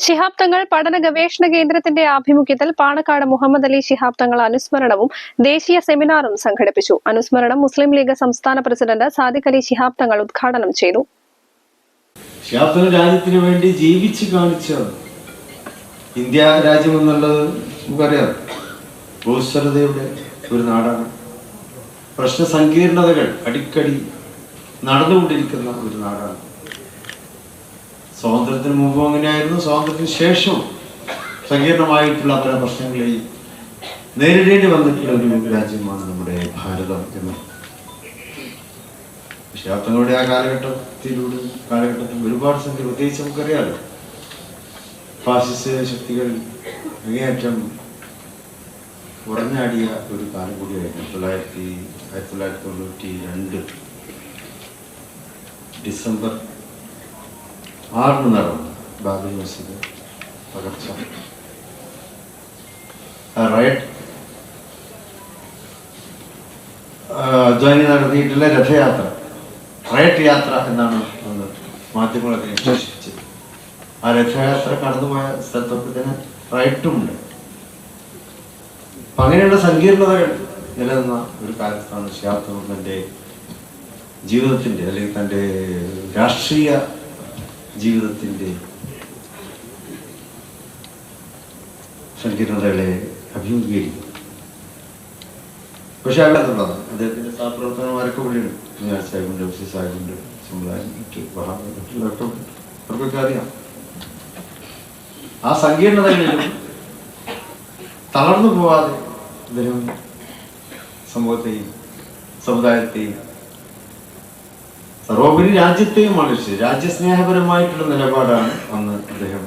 ശിഹാബ് തങ്ങൾ പഠന ഗവേഷണ കേന്ദ്രത്തിന്റെ ആഭിമുഖ്യത്തിൽ പാണക്കാട് മുഹമ്മദ് അലി ശിഹാബ് തങ്ങൾ അനുസ്മരണവും ദേശീയ സെമിനാറും സംഘടിപ്പിച്ചു. അനുസ്മരണം മുസ്ലിം ലീഗ് സംസ്ഥാന പ്രസിഡന്റ് സാദിഖ് അലി ശിഹാബ് തങ്ങൾ ഉദ്ഘാടനം ചെയ്തു. ശാസ്ത്ര രാജ്യത്തിന് വേണ്ടി ജീവിച്ച് കാണിച്ച ഇന്ത്യ രാജ്യം എന്നുള്ളത് നമുക്കറിയാം. ഭൂസ്വരതയുടെ ഒരു നാടാണ്. പ്രശ്ന സങ്കീർണതകൾ അടിക്കടി നടന്നുകൊണ്ടിരിക്കുന്ന ഒരു നാടാണ്. സ്വാതന്ത്ര്യത്തിന് മുമ്പ് അങ്ങനെയായിരുന്നു. സ്വാതന്ത്ര്യത്തിന് ശേഷവും സങ്കീർണമായിട്ടുള്ള പല പ്രശ്നങ്ങളെയും നേരിടേണ്ടി വന്നിട്ടുള്ള ഒരു രാജ്യമാണ് നമ്മുടെ ഭാരതം എന്ന്. വിശ്വാസങ്ങളുടെ ആ കാലഘട്ടത്തിലൂടെ കാലഘട്ടത്തിൽ ഒരുപാട് സംഖ്യ പ്രത്യേകിച്ച് നമുക്കറിയാമല്ലോ ഫാസിസ്റ്റ് ശക്തികൾ അങ്ങേയറ്റം ഉറഞ്ഞാടിയ ഒരു കാലം കൂടിയായിരുന്നു. തൊള്ളായിരത്തി ആയിരത്തി തൊള്ളായിരത്തി തൊണ്ണൂറ്റി രണ്ട് ഡിസംബർ ആറിന് നടന്നു. ബാബി മസ്ജിദ്. പകർച്ച ആ റയറ്റ് അദ്വാനി നടത്തിയിട്ടുള്ള രഥയാത്ര. റയറ്റ് യാത്ര എന്നാണ് മാധ്യമങ്ങളൊക്കെ വിശേഷിപ്പിച്ചത്. ആ രഥയാത്ര കടന്നുപോയ സ്ഥലത്തൊക്കെ തന്നെ റയറ്റുമുണ്ട് അപ്പൊ അങ്ങനെയുള്ള സങ്കീർണതകൾ നിലനിന്ന ഒരു കാലത്താണ് ശാസ്ത്രം തന്റെ ജീവിതത്തിന്റെ അല്ലെങ്കിൽ തന്റെ രാഷ്ട്രീയ ജീവിതത്തിന്റെ സങ്കീർണതകളെ അഭിമുഖീകരിക്കും. പക്ഷെ അല്ലാതുള്ളതാണ് അദ്ദേഹത്തിന്റെ സഹപ്രവർത്തകന്മാരൊക്കെ വിളിയുണ്ട് കുഞ്ഞാൽ സാഹിബുണ്ട് എഫ് സാഹിബുണ്ട് വഹാബ് മറ്റുള്ളവരൊക്കെ അവർക്കൊക്കെ അറിയാം. ആ സങ്കീർണതകളിലും തളർന്നു പോവാതെ അദ്ദേഹം സമൂഹത്തെയും സമുദായത്തെയും സർവോപരി രാജ്യത്തെയും ആലോചിച്ച് രാജ്യസ്നേഹപരമായിട്ടുള്ള നിലപാടാണ് അന്ന് അദ്ദേഹം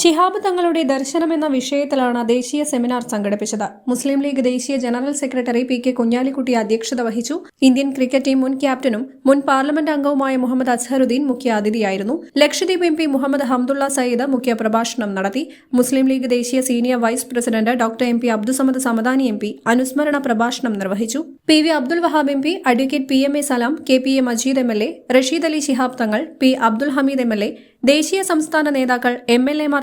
ശിഹാബ് തങ്ങളുടെ ദർശനം എന്ന വിഷയത്തിലാണ് ദേശീയ സെമിനാർ സംഘടിപ്പിച്ചത്. മുസ്ലിം ലീഗ് ദേശീയ general secretary P K Kunhalikutty അധ്യക്ഷത വഹിച്ചു. ഇന്ത്യൻ ക്രിക്കറ്റ് ടീം മുൻ ക്യാപ്റ്റനും മുൻ പാർലമെന്റ് അംഗവുമായ മുഹമ്മദ് അസ്ഹറുദ്ദീൻ മുഖ്യ അതിഥിയായിരുന്നു ലക്ഷദ്വീപ് എം പി മുഹമ്മദ് ഹംദുള്ള സയ്യിദ് മുഖ്യ പ്രഭാഷണം നടത്തി. മുസ്ലിം ലീഗ് ദേശീയ senior vice president doctor M P Abdussamad Samadani M P അനുസ്മരണ പ്രഭാഷണം നിർവഹിച്ചു. P V Abdul Wahab M P advocate P M A Salam K P A Majeed M L A Rasheed Ali Shihab Thangal P Abdul Hameed M L A ദേശീയ സംസ്ഥാന നേതാക്കൾ M L എമാർ